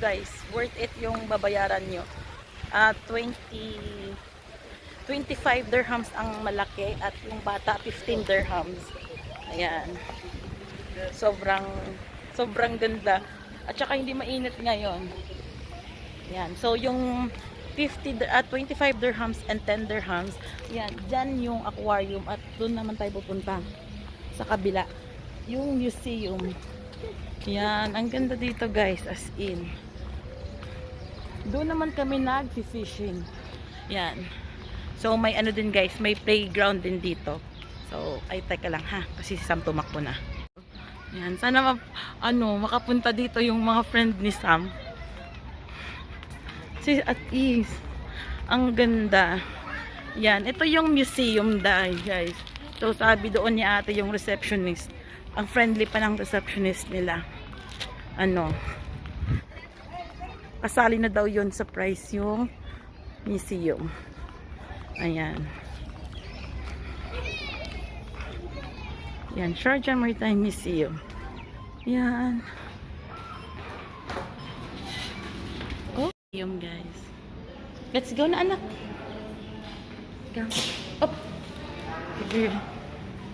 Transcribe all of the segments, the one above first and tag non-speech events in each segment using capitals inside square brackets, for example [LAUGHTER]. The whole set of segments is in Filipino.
guys. Worth it yung babayaran nyo. Ah, 20 25 dirhams ang malaki at yung bata 15 dirhams. Ayan. Sobrang sobrang ganda. At saka hindi mainit ngayon. Ayan. So yung 50 dir- at 25 dirhams and 10 dirhams, yan, dyan yung aquarium at doon naman tayo pupunta sa kabila. Yung museum. Yan, ang ganda dito guys, as in. Doon naman kami nag-fishing. Yan. So may ano din guys, may playground din dito. So, ay teka lang ha, kasi si Sam tumakbo na. Yan, sana ma ano, makapunta dito yung mga friend ni Sam. Si at ease. Ang ganda. Yan, ito yung museum dahil guys. So sabi doon ni ate yung receptionist. Ang friendly pa ng receptionist nila. Ano? Kasali na daw yon sa price yung museum. Ayan. Yan, Sharjah Maritime Museum. Yan. Oh, museum guys. Let's go na anak. Go. Up.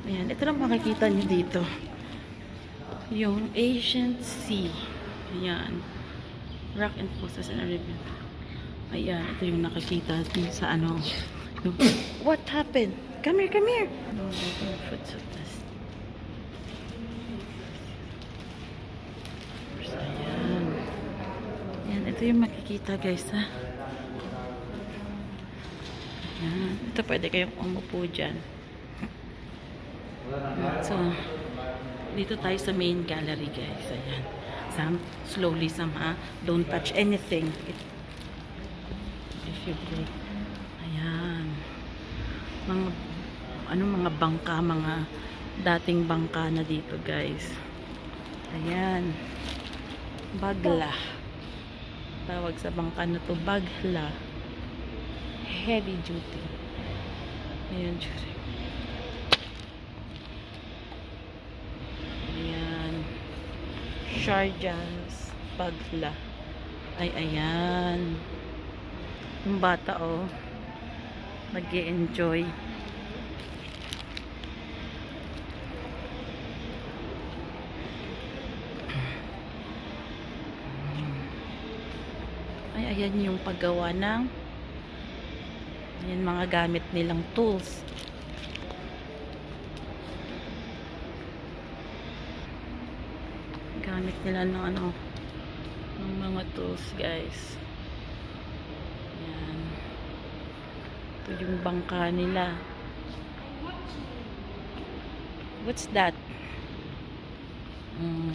Ayan, ito lang makikita niyo dito. Yung Ancient Sea. Ayan. Rock and Fossils and Arabian. Ayan, ito yung nakikita dun sa ano. Yung, What happened? Come here, come here. This. So, ayan. Ayan, ito yung makikita guys ha. Ayan. Ito pwede kayong umupo dyan. So, dito tayo sa main gallery guys. Ayan. Sam, slowly Sam ha. Don't touch anything. It, if you break. Ayan. Mga, ano mga bangka, mga dating bangka na dito guys. Ayan. Bagla. Tawag sa bangka na to, bagla. Heavy duty. Ayan, duty. Ayan. Sharjah's Bagla. Ay, ayan. Yung bata, oh. nag enjoy Ay, ayan yung paggawa ng ayan mga gamit nilang tools. Gamit nila ng ano ng mga tools guys. Yan. Ito yung bangka nila. What's that? Mm.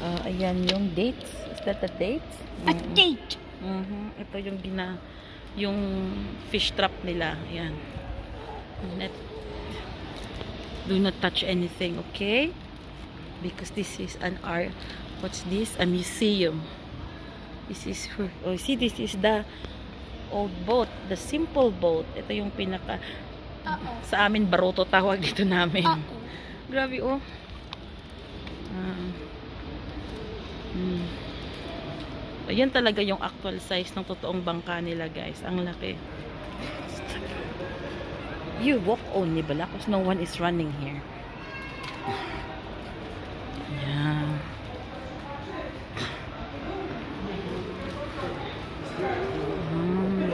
Ah, ayan yung dates. Is that the dates? A date. Mhm. ito yung gina yung fish trap nila. Ayan. Net do not touch anything okay because this is an art. What's this? A museum. This is for oh see this is the old boat the simple boat. Ito yung pinaka Uh-oh. sa amin baroto tawag dito namin. Uh-oh. grabe oh. Ah. Hmm. ayan talaga yung actual size ng totoong bangka nila guys. Ang laki. You walk only bala because no one is running here Ayan. Mm.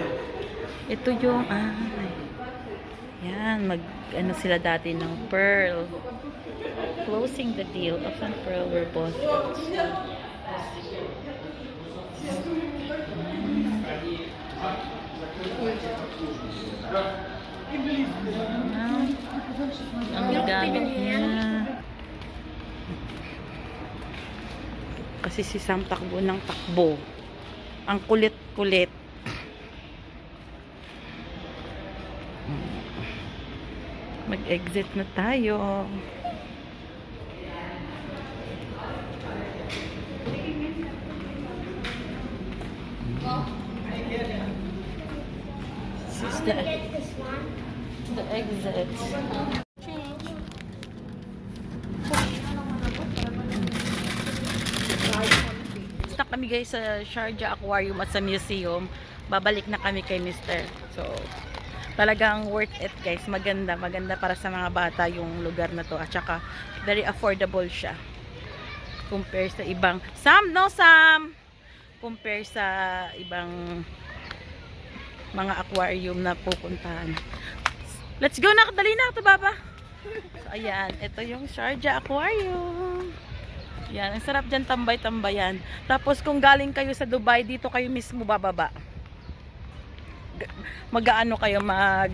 Ito yung, ah, yan, mag, ano sila dati ng Pearl. Closing the deal of an Pearl were both. Ang gamit niya. Kasi si Sam takbo ng takbo. Ang kulit-kulit. Mag-exit na tayo. This is the, exit. Kami guys sa Sharjah Aquarium at sa museum. Babalik na kami kay Mr. So, talagang worth it guys. Maganda, maganda para sa mga bata yung lugar na to. At saka, very affordable siya. Compare sa ibang... Sam! No, Sam! Compare sa ibang mga aquarium na pupuntahan. Let's go na! Dali na ito, Baba! So, ayan. Ito yung Sharjah Aquarium. Yan. Ang sarap dyan tambay-tambayan. Tapos, kung galing kayo sa Dubai, dito kayo mismo bababa. Mag-ano kayo, mag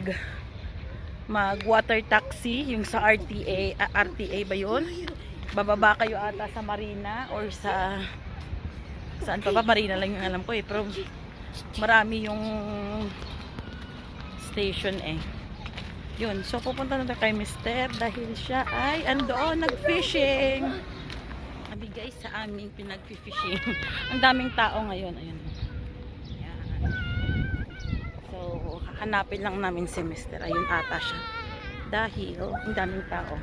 mag water taxi yung sa RTA ah, RTA ba yun? Bababa kayo ata sa Marina or sa saan pa ba? Marina lang yung alam ko eh. Pero marami yung station eh. Yun. So, pupunta na tayo kay Mister dahil siya ay andoon nag-fishing. Sabi guys, sa aming pinag-fishing. [LAUGHS] Ang daming tao ngayon. Ayun. Yan. So, hanapin lang namin si Mister. Ayun ata siya. Dahil, ang daming tao.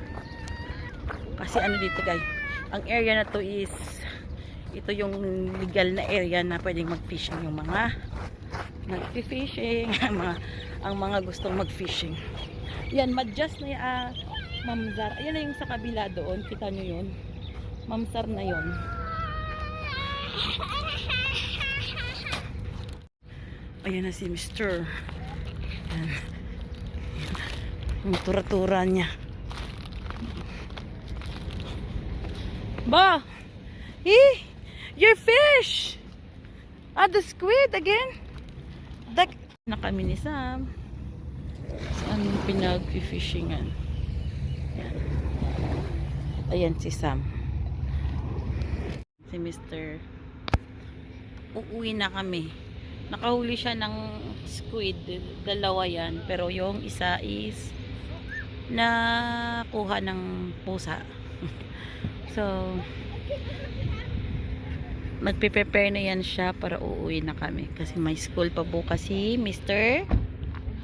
Kasi ano dito guys, ang area na to is ito yung legal na area na pwedeng mag-fishing yung mga nag-fishing, [LAUGHS] ang mga, ang mga gustong mag-fishing. Yan, madjust na yung uh, mamzar. Ayan na yung sa kabila doon. Kita nyo yun. Mamsar na yun. Ayan na si Mr. Ayan. Ang tura-tura niya. Ba! Eh! Your fish! Ah, the squid again? Dak na kami ni Sam. Saan pinag-fishingan? Ayan. Ayan si Sam. Si Mr. Uuwi na kami. Nakahuli siya ng squid. Dalawa yan. Pero yung isa is nakuha ng pusa. [LAUGHS] so, magpe-prepare na yan siya para uuwi na kami. Kasi may school pa bukas si Mr.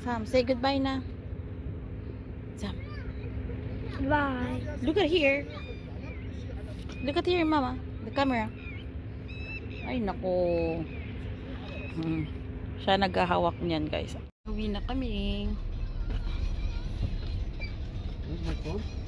Sam, say goodbye na. Sam, Bye. look at here. Look at here, mama. The camera. Ay, nako. Hmm. Siya naghahawak niyan, guys. Uwi na kami. God.